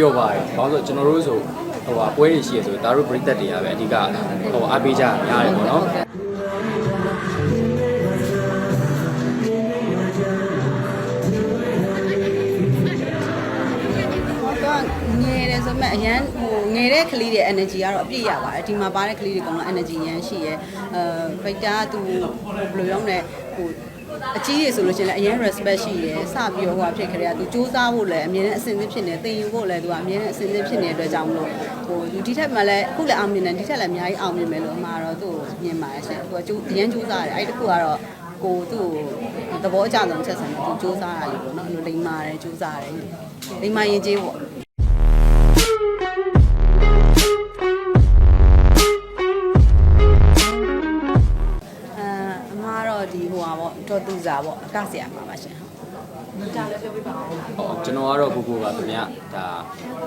ပျော်ပါတယ်ဘာလို့လဲဆိုတော့ကျွန်တော်တို့ဆိုဟိုဟာပွဲတွေရှိရဆိုဒါတို့ပရိသတ်တွေကပဲအဓိကဟိုအားပေးကြများတယ်ပေါ့နော်တော့ငယ်တယ်ဆိုမဲ့အရန်ဟိုငယ်တဲ့ကလေးတွေ energy ကတော့အပြည့်ရပါတယ်ဒီမှာပါတဲ့ကလေးတွေကတော့ energy ရန်ရှိရဲအဲဗိတ်တာသူဘယ်လိုရောင်းလဲဟို အကြီးတွေဆိုလို့ရှိရင်လည်းအရင် respect ရှိရဲစပြီးတော့ဟိုဟာဖြစ်ခရဲကသူစူးစမ်းဖို့လည်းအမြဲတမ်းအဆင်သင့်ဖြစ်နေသင်ယူဖို့လည်းသူကအမြဲတမ်းအဆင်သင့်ဖြစ်နေတဲ့အတွက်ကြောင့်မလို့ဟိုဒီထက်မှလည်းအခုလည်းအောင်မြင်တယ်ဒီထက်လည်းအများကြီးအောင်မြင်မယ်လို့အမှားတော့သူ့ကိုမြင်ပါတယ်ရှင်သူကကျူးအရင်စူးစမ်းတယ်အဲ့တခုကတော့ကိုသူ့ကိုသဘောအကျဆုံးချက်ဆံတယ်သူစူးစမ်းတာလေပေါ့နော်အဲ့လိုလိမ္မာတယ်စူးစမ်းတယ်လိမ္မာရင်ကြီးပေါ့ သူစာပေါ့အကဆရာပါပါရှင်ကြားလည်းပြောပြပါဦးဟောကျွန်တော်ကတော့ကိုကိုပါခင်ဗျာဒါ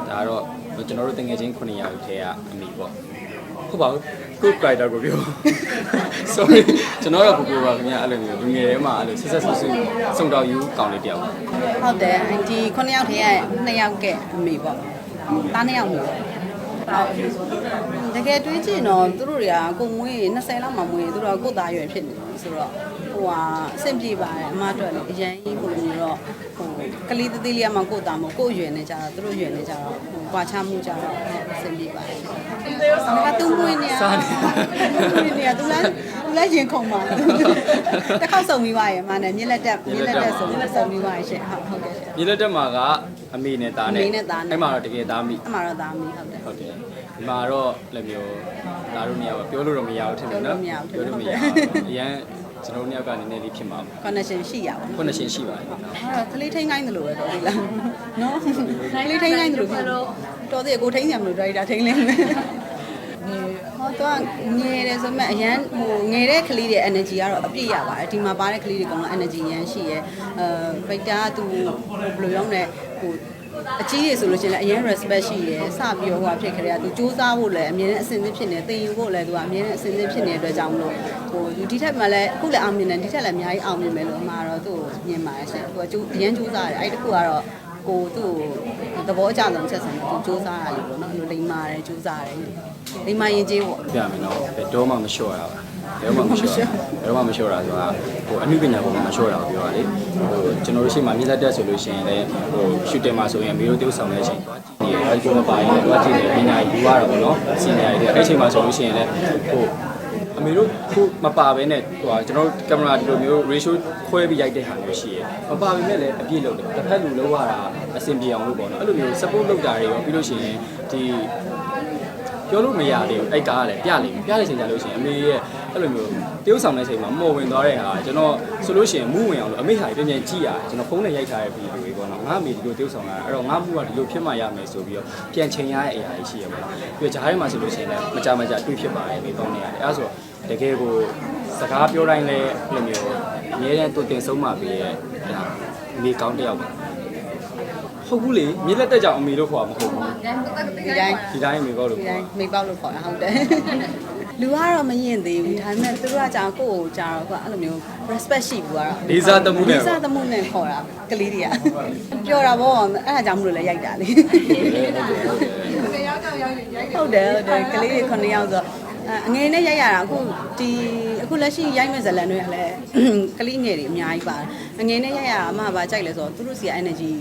ဒါကတော့ကျွန်တော်တို့တငယ်ချင်း9ယောက်ထဲကအမိပေါ့ဟုတ်ပါဘူးကို writer ကိုပြော sorry ကျွန်တော်ကတော့ကိုကိုပါခင်ဗျာအဲ့လိုမျိုးလူငယ်ထဲမှာအဲ့လိုဆက်ဆက်ဆူဆူစုံတော်ယူကောင်းလေးတယောက်ပါဟုတ်တယ်ဒီ9ယောက်ထဲက2ယောက်ကအမေပေါ့သား2ယောက်မျိုးဟုတ်တကယ်တွေးကြည့်တော့သူတို့တွေကကိုမွေး20လောက်မှမွေးသူတို့ကကိုသားရွယ်ဖြစ်နေပြီဆိုတော့ ဟိုဟာအဆင်ပြေပါတယ်အမအတွက်လည်းအရင်ကြီးဟိုလိုမျိုးတော့ဟိုကလေးသေးသေးလေးကမှကိုသားမကိုရွယ်နေကြတော့သူတို့ရွယ်နေကြတော့ဟိုကွာချမှုကြတော့အဆင်ပြေပါတယ်ဆန္ဒကသူ့မွေးနေရစားနေသူ့နေရသူလည်းသူလည်းရင်ခုန်ပါတစ်ခေါက်စုံပြီးပါရဲ့မနဲ့မြစ်လက်တက်မြစ်လက်တက်ဆိုပြီးစုံပြီးပါရဲ့ရှင့်ဟုတ်ဟုတ်ကဲ့ရှင့် မြေလက်တက်မှာကအမေနဲ့သားနဲ့အမေနဲ့သားနဲ့ အဲ့မှာတော့တကယ်သားမိအမှတော့သားမီဟုတ်တယ် ဟုတ်တယ်ဒီမှာတော့လည်းမျိုးသားတို့နှစ်ယောက်ပြောလို့တော့မရဘူးထင်တယ်နော်ပြောလို့မရဘူးဘူးအရန် ကျွန်တော်တို့နှစ်ယောက်ကနည်းနည်းလေးဖြစ်မှာပေါ့ connection ရှိရပါဘူး connection ရှိပါတယ်အဲ့တော့ကလေးထိန်းခိုင်းတယ်လို့ပဲတော်ပြီလားနော်ကလေးထိန်းခိုင်းတယ်လို့ဖြစ်လို့တော်သေးကိုထိန်းရမလို့ဒါရီတာထိန်းလင်းမယ်ဟောတော့ငယ်တယ်ဆိုမဲ့အရန်ဟိုငယ်တဲ့ကလေးတွေ energy ကတော့အပြည့်ရပါတယ်ဒီမှာပါတဲ့ကလေးတွေကတော့ energy ရန်ရှိရဲအဲဗိတ်တာသူဘယ်လိုရောင်းလဲဟို အကြီးတွေဆိုလို့ရှိရင်လည်းအရင် respect ရှိရဲစပြီးတော့ဟိုဟာဖြစ်ခရဲကသူစူးစမ်းဖို့လည်းအမြဲတမ်းအဆင်သင့်ဖြစ်နေသင်ယူဖို့လည်းသူကအမြဲတမ်းအဆင်သင့်ဖြစ်နေတဲ့အတွက်ကြောင့်မလို့ဟိုဒီထက်မှလည်းအခုလည်းအောင်မြင်တယ်ဒီထက်လည်းအများကြီးအောင်မြင်မယ်လို့အမှားတော့သူ့ကိုမြင်ပါတယ်ရှင်သူကကျူးအရင်စူးစမ်းတယ်အဲ့တခုကတော့ ကိုသူ့ကိုသဘောအကျဆုံးချက်ဆံတယ်သူစူးစမ်းတာလေပေါ့နော်အဲ့လိုလိမ္မာတယ်စူးစမ်းတယ်လိမ္မာရင်ကြီးပေါ့ပြမယ်နော်ဘယ်တော့မှမလျှော့ရပါဘယ်တော့မှမလျှော့ရဘယ်တော့မှမလျှော့တာဆိုတာဟိုအမှုပညာပေါ်မှာမလျှော့တာကိုပြောတာလေဟိုကျွန်တော်တို့ရှိမှမြေလက်တက်ဆိုလို့ရှိရင်လည်းဟိုရှူတင်မှာဆိုရင်မေတို့တိုးဆောင်တဲ့အချိန်သွားကြည့်တယ်ဘယ်လိုပါရင်သွားကြည့်တယ်ပညာယူရတာပေါ့နော်စီနီယာတွေအဲ့အချိန်မှာဆိုလို့ရှိရင်လည်းဟိုအ မေတို့ခုမပါဘဲနဲ့ဟိုဟာကျွန်တော်တို့ကင်မရာဒီလိုမျိုး ratio ခွဲပြီးရိုက်တဲ့ဟာမျိုးရှိရယ်မပါဘဲနဲ့လည်းအပြည့်လုပ်တယ်တစ်ဖက်လူလောက်ရတာအဆင်ပြေအောင်လို့ပေါ့နော်အဲ့လိုမျိုး support လုပ်တာတွေရောပြီးလို့ရှိရင်ဒီပြောလို့မရသေးဘူးအဲ့ကားကလည်းပြလိမ့်မယ်ပြတဲ့ချိန်ကြလို့ရှိရင်အမေရဲ့အဲ့လိုမျိုးတရုပ်ဆောင်တဲ့ချိန်မှာမော်ဝင်သွားတဲ့ဟာကျွန်တော်ဆိုလို့ရှိရင်မူးဝင်အောင်လို့အမေဟာပြန်ပြန်ကြည့်ရတယ်ကျွန်တော်ဖုန်းနဲ့ရိုက်ထားတဲ့ဗီဒီယိုတွေပေါ့နော်ငါအမေဒီလိုတရုပ်ဆောင်လာတာအဲ့တော့ငါမူးကဒီလိုဖြစ်မှရမယ်ဆိုပြီးတော့ပြန်ချိန်ရတဲ့အရာတွေရှိရပါတော့ပြီးတော့ဂျားထဲမှာဆိုလို့ရှိရင်လည်းမကြမကြတွေ့ဖြစ်ပါတယ်မေပေါင်းနေရတယ်အဲ့ဒါဆိုတ ကယ်ကိုစကားပြောတိုင်းလည်းအဲ့လိုမျိုးအများနဲ့တူတင်ဆုံးမှပေးရဲ့ဒါမိကောင်းတစ်ယောက်ပါဟုတ်ဘူးလေမြေလက်တက်ကြောင်အမေလို့ခေါ်တာမဟုတ်ဘူးဒီတိုင်းဒီတိုင်းမေကောက်လို့ဒီခေါ်တိုင်းတာမိပေါက်လို့ခေါ်တာဟုတ်တယ်လူကတော့မရင်သေးဘူးဒါပေမဲ့သူတို့ကကြာကိုယ့်ကိုကြာတော့ကအဲ့လိုမျိုး respect ရှိဘူးကတော့လေးစားသမှုနဲ့လေးစားသမှုနဲ့ခေါ်တာကလေးတွေကပြောတာဗောအဲ့ဒါကြောင့်မလို့လည်းရိုက်တာလေ ဟုတ်တယ်ဟုတ်တယ်ကလေးတွေ9ယောက်ဆို အငယ်နဲ့ရိုက်ရတာအခုဒီအခုလက်ရှိရိုက်မဲ့ဇလန်တွေကလည်းကလေးငယ်တွေအများကြီးပါတယ်အငယ်နဲ့ရိုက်ရတာအမှဘာကြိုက်လဲဆိုတော့သူတို့စီက energy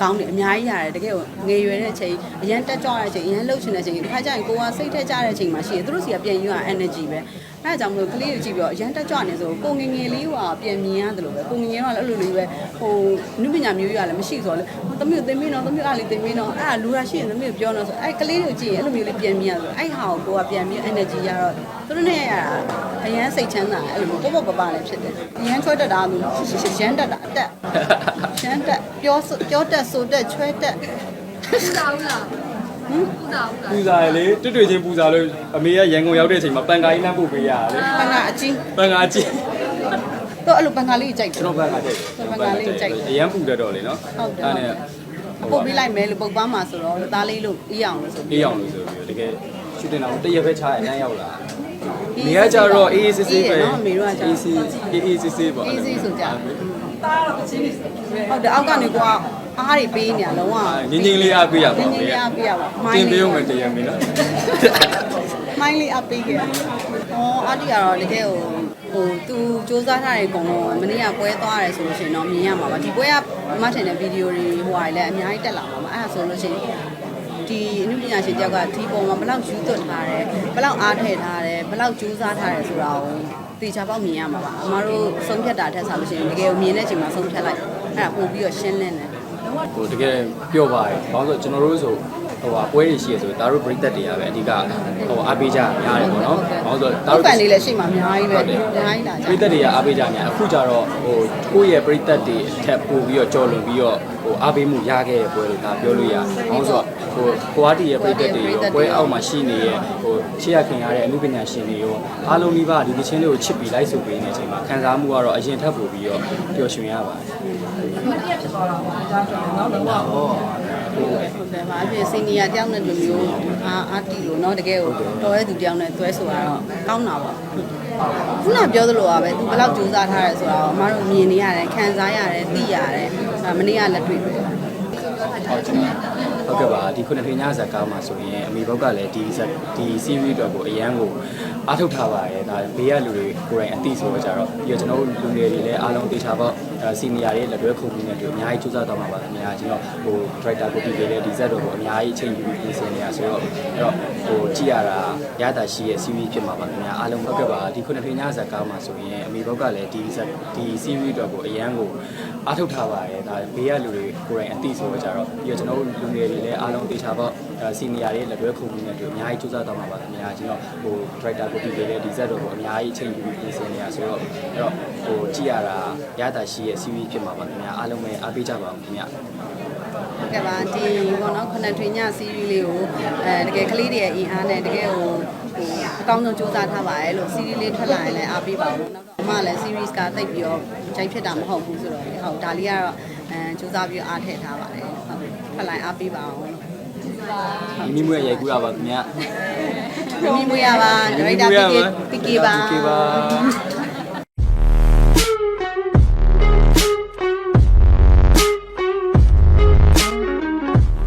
ကောင်းတယ်အများကြီးရတယ်တကယ်ကိုငယ်ရွယ်တဲ့အချိန်အရန်တက်ကြွတဲ့အချိန်အရန်လှုပ်ရှင်တဲ့အချိန်ဒီခါကျရင်ကိုကစိတ်ထက်ကြတဲ့အချိန်မှာရှိတယ်သူတို့စီကပြန်ယူရ energy ပဲ အဲဒါကြောင့်မလို့ကလေးတွေကြည့်ပြီးတော့အရန်တက်ကြွနေဆိုကိုငယ်ငယ်လေးကပြန်မြင်ရတယ်လို့ပဲကိုငယ်ငယ်တော့လည်းအဲ့လိုလေးပဲဟိုနုပညာမျိုးရလည်းမရှိဆိုတော့လေသမီးကိုသင်မင်းတော့သမီးအားလေးသင်မင်းတော့အဲ့ဒါလူရရှိရင်သမီးကိုပြောတော့ဆိုအဲ့ကလေးတွေကိုကြည့်ရင်အဲ့လိုမျိုးလေးပြန်မြင်ရဆိုအဲ့ဟာကိုကိုကပြန်ပြီး energy ရတော့သူတို့နဲ့ရတာအရန်စိတ်ချမ်းသာအဲ့လိုမျိုးပေါ့ပေါ့ပပလည်းဖြစ်တယ်အရန်ချွတ်တက်တာလို့ရန်တက်တာအတက်ရန်တက်ပြောပြောတက်ဆိုတက်ချွဲတက်ပူတာဘူး လားဟမ်ပူတာဘူးလားပူဇာရလေတွေ့တွေ့ချင်းပူဇာလို့အမေကရန်ကုန်ရောက်တဲ့အချိန်မှာပန်ကာကြီးလမ်းပို့ပေးရတယ်ပန်ကအချင်းပန်ကာကြီးတော့အဲ့လိုပန်ကလေးကြိုက်တယ်ကျွန်တော်ပန်ကာကြိုက်တယ်ပန်ကာလေးကြိုက်တယ်အရန်ပူတတ်တော့လေနော်ဟုတ်တယ်နဲ့ပုတ်ပေးလိုက်မယ်လို့ပုတ်ပန်းမှာဆိုတော့သားလေးလို့အေးအောင်လို့ဆိုအေးအောင်လို့ဆိုပြီးတကယ်ရှူတင်တာတရက်ပဲချားရအန်းရောက်လာ မိကကြတော့အေးအေးဆေးဆေးပဲနော်မေတို့ကကြာအေးဆေးအေးအေးဆေးဆေးပေါ့အေးဆေးဆိုကြဟုတ်တယ်အောက်ကနေကွာအားတွေပေးနေရလုံးဝငင်းငင်းလေးအားပေးရပါငင်းဦးငင်းလေးအားပေးရပါမိုတင်င်းပေးလေးဦးမယ်တရားမင်းလားမိုင်းလေးအားပေးခဲ့။အော်အားတီကတော့တကယ်ဟိုဟိုသူစူးစမ်းထားတဲ့အကုန်လုံးမနေ့ကပွဲသွားတယ်ဆိုလို့ရှိရင်တော့မြင်ရမှာပါဒီပွဲကမထင်တဲ့ဗီဒီယိုတွေဟိုဟာလည်းအများကြီးတက်လာမှာပါအဲ့ဒါဆိုလို့ရှိရင် ဒီအနုပညာရှင်တယောက်ကဒီပုံမှာဘယ်လောက်ယူသွတ်ထားတယ်ဘယ်လောက်အားထည့်ထားတယ်ဘယ်လောက်ကြိုးစားထားတယ်ဆိုတာကိုတေချာပေါက်မြင်ရမှာပါအမတို့ဆုံးဖြတ်တာထက်ဆိုလို့ရှိရင်တကယ်ကိုမြင်တဲ့အချိန်မှာဆုံးဖြတ်လိုက်အဲ့ဒါပို့ပြီးတော့ရှင်းလင်းတယ်ဟိုတကယ်ပြောပါတယ်ဘာလို့ဆိုကျွန်တော်တို့ဆိုဟိုဟာပွဲတွေရှိရဆိုဒါတို့ပြိသက်တွေကပဲအဓိကဟိုအားပေးကြများတယ်ပေါ့နော် ဘာလို့ဆိုဒါဟုတ်တို့ပန်လေးလည်းရှိမှအများကြီးပဲအများကြီးလာကြပရိသတ်တွေကအားပေးကြများအခုကျတော့ဟိုကိုယ့်ရဲ့ပရိသတ်တွေအထက်ပို့ပြီးတော့ကြော်လွန်ပြီးတော့ဟိုအားပေးမှုရခဲ့တဲ့ပွဲလို့ဒါပြောလို့ရအောင်ဆိုတော့ဟိုကိုအားတီရဲ့ပရိသတ်တွေရောပွဲအောက်မှာရှိနေတဲ့ဟိုချစ်ရခင်ရတဲ့အမှုပညာရှင်တွေရောအားလုံးဒီပါဒီသချင်းလေးကိုချစ်ပြီးလိုက်ဆိုပေးနေတဲ့အချိန်မှာခံစားမှုကတော့အရင်ထပ်ပို့ပြီးတော့ပျော်ရွှင်ရပါတယ်ဟု တ် ဟုတ်တယ်ပါအဖြစ်စီနီယာတယောက်နဲ့လူမျိုးအာအာတီလို့เนาะတကယ်ကိုတော်ရဲသူတယောက်နဲ့တွဲဆိုတာတော့ကောင်းတာပါခုနပြောသလိုပါပဲသူဘယ်လောက်ကြိုးစားထားရဲဆိုတာကိုအမတို့မြင်နေရတယ်ခံစားရတယ်သိရတယ်အဲမနေ့ကလက်တွေ့ပဲ ဟုတ်ကဲ့ပါဒီခုနှစ်ထင်းညဇာတ်ကားမှာဆိုရင်အမေဘုတ်ကလည်းဒီဇက်ဒီ series အတွက်ကိုအရန်ကိုအားထုတ်ထားပါတယ်ဒါဘေးကလူတွေကိုယ်တိုင်အသိဆိုတော့ကြတော့ပြီးတော့ကျွန်တော်တို့လူငယ်တွေလည်းအားလုံးတေချာပေါ့ စီနီယာတွေလက်တွဲခုမှုနဲ့တို့အများကြီးစူးစမ်းသွားမှာပါခင်ဗျာကျွန်တော်ဟို director ကိုပြီးခဲ့တဲ့ဒီဇက်တော့ကိုအများကြီးအချိန်ယူပြီးပြင်ဆင်နေရဆိုတော့အဲ့တော့ဟိုကြည့်ရတာရတာရှိရဲ့ series ဖြစ်မှာပါခင်ဗျာအားလုံးဟုတ်ကဲ့ပါဒီခုနှစ်ထင်းညဇာတ်ကားမှာဆိုရင်အမေဘုတ်ကလည်းဒီဇက်ဒီ series အတွက်ကိုအရန်ကိုအားထုတ်ထားပါတယ်ဒါဘေးကလူတွေကိုယ်တိုင်အသိဆိုတော့ကြတော့ပြီးတော့ကျွန်တော်တို့လူငယ်တွေလည်းအားလုံးတေချာပေါ့စီနီယာတွေလက်တွဲခုမှုနဲ့တို့အများကြီးစူးစမ်းသွားမှာပါခင်ဗျာကျွန်တော်ဟို director ကိုပြီးခဲ့တဲ့ဒီဇက်တော့ကိုအများကြီးအချိန်ယူပြီးပြင်ဆင်နေရဆိုတော့အဲ့တော့ဟိုကြည့်ရတာရတာရှိရဲ့ series ဖြစ်မှာပါခင်ဗျာအားလုံးပဲအားပေးကြပါဦးခင်ဗျာဟုတ်ကဲ့ပါဒီဘောနော်ခုနထွေညစီးရီးလေးကိုအဲတကယ်ကလေးတွေရဲ့အင်အားနဲ့တကယ်ဟိုဟိုအကောင်းဆုံးစူးစမ်းထားပါတယ်လို့စီးရီးလေးထွက်လာရင်လည်းအားပေးပါဦးနောက်တော့အမလည်း series ကတိတ်ပြီးတော့ဂျိုက်ဖြစ်တာမဟုတ်ဘူးဆိုတော့ဟုတ်ဒါလေးကတော့အဲစူးစမ်းပြီးအားထည့်ထားပါတယ်ဟုတ်ထွက်လာရင်အားပေးပါအောင်လို့ မိမိမွေးရိုက်ကူးရပါခင်ဗျာမိမိမွေးရပါဒါရိုက်တာပီကေပီကေပါပီကေပါ